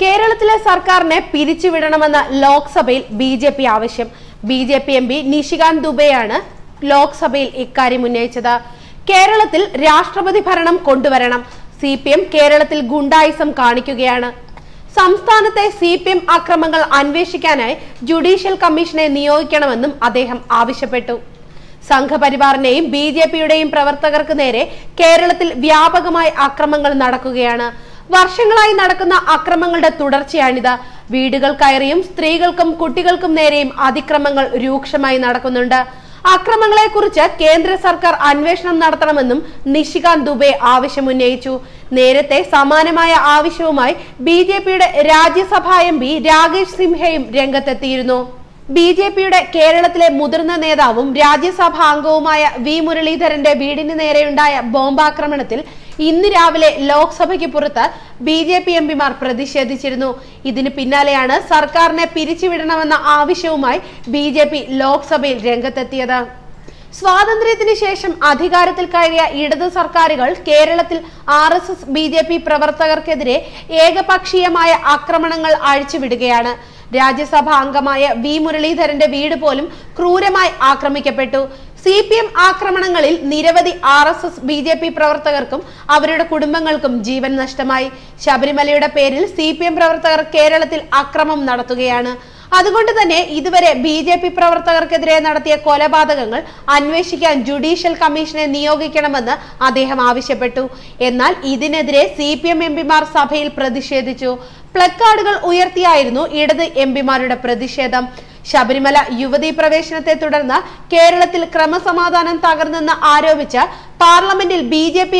കേരളത്തിലെ സർക്കാരിനെ പിരിച്ചുവിടണമെന്ന് ലോക്സഭയിൽ ബി ജെ പി ആവശ്യം. B J P M P Nishikant ദുബെയാണ് ലോക്സഭയിൽ ഇക്കാര്യം ഉന്നയിച്ചത്. കേരളത്തിൽ രാഷ്ട്രപതി ഭരണം കൊണ്ടുവരണം. സി പി എം കേരളത്തിൽ ഗുണ്ടായിസം കാണിക്കുകയാണ്. സംസ്ഥാനത്തെ സി പി എം അക്രമങ്ങൾ അന്വേഷിക്കാനായി ജുഡീഷ്യൽ കമ്മീഷനെ നിയോഗിക്കണമെന്നും അദ്ദേഹം ആവശ്യപ്പെട്ടു. സംഘപരിവാറിന്റെയും ബി ജെ പിയുടെയും പ്രവർത്തകർക്ക് നേരെ കേരളത്തിൽ വ്യാപകമായി അക്രമങ്ങൾ നടക്കുകയാണ്. വർഷങ്ങളായി നടക്കുന്ന അക്രമങ്ങളുടെ തുടർച്ചയാണിത്. വീടുകൾ കയറിയും സ്ത്രീകൾക്കും കുട്ടികൾക്കും നേരെയും അതിക്രമങ്ങൾ രൂക്ഷമായി നടക്കുന്നുണ്ട്. അക്രമങ്ങളെക്കുറിച്ച് കേന്ദ്ര സർക്കാർ അന്വേഷണം നടത്തണമെന്നും നിഷികാന്ത് ദുബെ ആവശ്യമുന്നയിച്ചു. നേരത്തെ സമാനമായ ആവശ്യവുമായി ബി ജെ പിയുടെ രാജ്യസഭാ എം പി രാകേഷ് സിംഹയും രംഗത്തെത്തിയിരുന്നു. ബി ജെ പിയുടെ കേരളത്തിലെ മുതിർന്ന നേതാവും രാജ്യസഭാ അംഗവുമായ വി മുരളീധരന്റെ വീടിന് നേരെയുണ്ടായ ബോംബാക്രമണത്തിൽ ഇന്ന് രാവിലെ ലോക്സഭയ്ക്ക് പുറത്ത് ബി ജെ പി എംപിമാർ പ്രതിഷേധിച്ചിരുന്നു. ഇതിന് പിന്നാലെയാണ് സർക്കാരിനെ പിരിച്ചുവിടണമെന്ന ആവശ്യവുമായി ബി ജെ പി ലോക്സഭയിൽ രംഗത്തെത്തിയത്. സ്വാതന്ത്ര്യത്തിന് ശേഷം അധികാരത്തിൽ കയറിയ ഇടത് സർക്കാരുകൾ കേരളത്തിൽ R S S B J P പ്രവർത്തകർക്കെതിരെ ഏകപക്ഷീയമായ ആക്രമണങ്ങൾ അഴിച്ചുവിടുകയാണ്. രാജ്യസഭാ അംഗമായ വി മുരളീധരന്റെ വീട് പോലും ക്രൂരമായി ആക്രമിക്കപ്പെട്ടു. സി പി എം ആക്രമണങ്ങളിൽ നിരവധി R S S B J P പ്രവർത്തകർക്കും അവരുടെ കുടുംബങ്ങൾക്കും ജീവൻ നഷ്ടമായി. ശബരിമലയുടെ പേരിൽ സി പി എം പ്രവർത്തകർ കേരളത്തിൽ അക്രമം നടത്തുകയാണ്. അതുകൊണ്ട് തന്നെ ഇതുവരെ ബി ജെ പി പ്രവർത്തകർക്കെതിരെ നടത്തിയ കൊലപാതകങ്ങൾ അന്വേഷിക്കാൻ ജുഡീഷ്യൽ കമ്മീഷനെ നിയോഗിക്കണമെന്ന് അദ്ദേഹം ആവശ്യപ്പെട്ടു. എന്നാൽ ഇതിനെതിരെ സി പി എം എംപിമാർ സഭയിൽ പ്രതിഷേധിച്ചു. പ്ലക്കാർഡുകൾ ഉയർത്തിയായിരുന്നു ഇടത് എംപിമാരുടെ പ്രതിഷേധം. ശബരിമല യുവതീ പ്രവേശനത്തെ തുടർന്ന് കേരളത്തിൽ ക്രമസമാധാനം തകർന്നെന്ന് ആരോപിച്ച് പാർലമെന്റിൽ ബി ജെ പി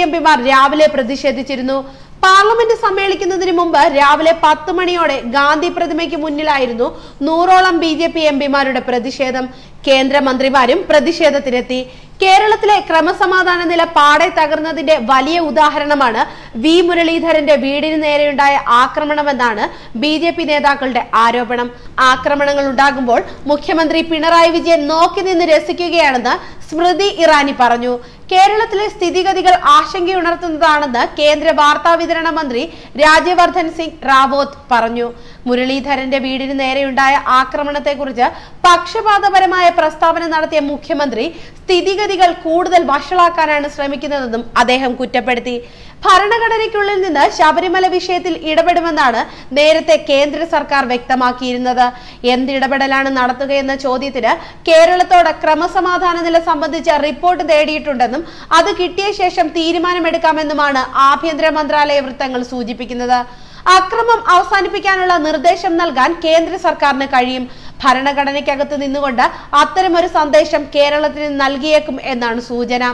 രാവിലെ പ്രതിഷേധിച്ചിരുന്നു. പാർലമെന്റ് സമ്മേളിക്കുന്നതിന് മുമ്പ് രാവിലെ പത്ത് മണിയോടെ ഗാന്ധി പ്രതിമയ്ക്ക് മുന്നിലായിരുന്നു നൂറോളം ബി ജെ പി എംപിമാരുടെ പ്രതിഷേധം. കേന്ദ്രമന്ത്രിമാരും പ്രതിഷേധത്തിനെത്തി. കേരളത്തിലെ ക്രമസമാധാന നില പാടെ തകർന്നതിന്റെ വലിയ ഉദാഹരണമാണ് വി. മുരളീധരന്റെ വീടിന് നേരെയുണ്ടായ ആക്രമണമെന്നാണ് ബി ജെ പി നേതാക്കളുടെ ആരോപണം. ആക്രമണങ്ങൾ ഉണ്ടാകുമ്പോൾ മുഖ്യമന്ത്രി പിണറായി വിജയൻ നോക്കി നിന്ന് രസിക്കുകയാണെന്ന് സ്മൃതി ഇറാനി പറഞ്ഞു. കേരളത്തിലെ സ്ഥിതിഗതികൾ ആശങ്കയുണർത്തുന്നതാണെന്ന് കേന്ദ്ര വാർത്താ വിതരണ മന്ത്രി രാജ്യവർദ്ധൻ സിംഗ് റാവോത്ത് പറഞ്ഞു. മുരളീധരന്റെ വീടിന് നേരെയുണ്ടായ ആക്രമണത്തെക്കുറിച്ച് പക്ഷപാതപരമായ പ്രസ്താവന നടത്തിയ മുഖ്യമന്ത്രി സ്ഥിതിഗതികൾ കൂടുതൽ വഷളാക്കാനാണ് ശ്രമിക്കുന്നതെന്നും അദ്ദേഹം കുറ്റപ്പെടുത്തി. ഭരണഘടനയ്ക്കുള്ളിൽ നിന്ന് ശബരിമല വിഷയത്തിൽ ഇടപെടുമെന്നാണ് നേരത്തെ കേന്ദ്ര സർക്കാർ വ്യക്തമാക്കിയിരുന്നത്. എന്തിടപെടലാണ് നടത്തുകയെന്ന ചോദ്യത്തിന് കേരളത്തോട് ക്രമസമാധാന നില സംബന്ധിച്ച റിപ്പോർട്ട് തേടിയിട്ടുണ്ടെന്നും അത് കിട്ടിയ ശേഷം തീരുമാനമെടുക്കാമെന്നുമാണ് ആഭ്യന്തര മന്ത്രാലയ വൃത്തങ്ങൾ സൂചിപ്പിക്കുന്നത്. അക്രമം അവസാനിപ്പിക്കാനുള്ള നിർദ്ദേശം നൽകാൻ കേന്ദ്ര സർക്കാരിന് കഴിയും. ഭരണഘടനയ്ക്കകത്ത് നിന്നുകൊണ്ട് അത്തരമൊരു സന്ദേശം കേരളത്തിന് നൽകിയേക്കും എന്നാണ് സൂചന.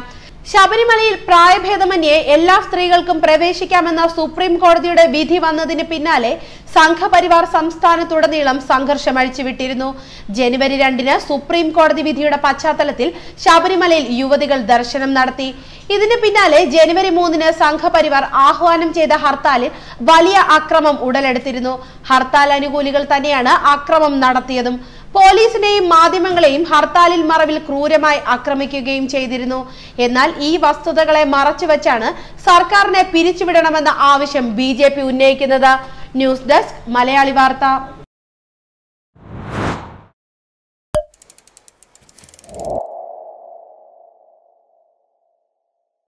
ശബരിമലയിൽ പ്രായഭേദമന്യേ എല്ലാ സ്ത്രീകൾക്കും പ്രവേശിക്കാമെന്ന സുപ്രീം കോടതിയുടെ വിധി വന്നതിന് പിന്നാലെ സംഘപരിവാർ സംസ്ഥാനത്തുടനീളം സംഘർഷം അഴിച്ചുവിട്ടിരുന്നു. ജനുവരി രണ്ടിന് സുപ്രീം കോടതി വിധിയുടെ പശ്ചാത്തലത്തിൽ ശബരിമലയിൽ യുവതികൾ ദർശനം നടത്തി. ഇതിന് പിന്നാലെ ജനുവരി മൂന്നിന് സംഘപരിവാർ ആഹ്വാനം ചെയ്ത ഹർത്താലിൽ വലിയ അക്രമം ഉടലെടുത്തിരുന്നു. ഹർത്താൽ അനുകൂലികൾ തന്നെയാണ് അക്രമം നടത്തിയതും. പോലീസിനെയും മാധ്യമങ്ങളെയും ഹർത്താലിൽ മറവിൽ ക്രൂരമായി ആക്രമിക്കുകയും ചെയ്തിരുന്നു. എന്നാൽ ഈ വസ്തുതകളെ മറച്ചുവെച്ചാണ് സർക്കാരിനെ പിരിച്ചുവിടണമെന്ന ആവശ്യം ബി ഉന്നയിക്കുന്നത്. ന്യൂസ് ഡെസ്ക് മലയാളി വാർത്ത.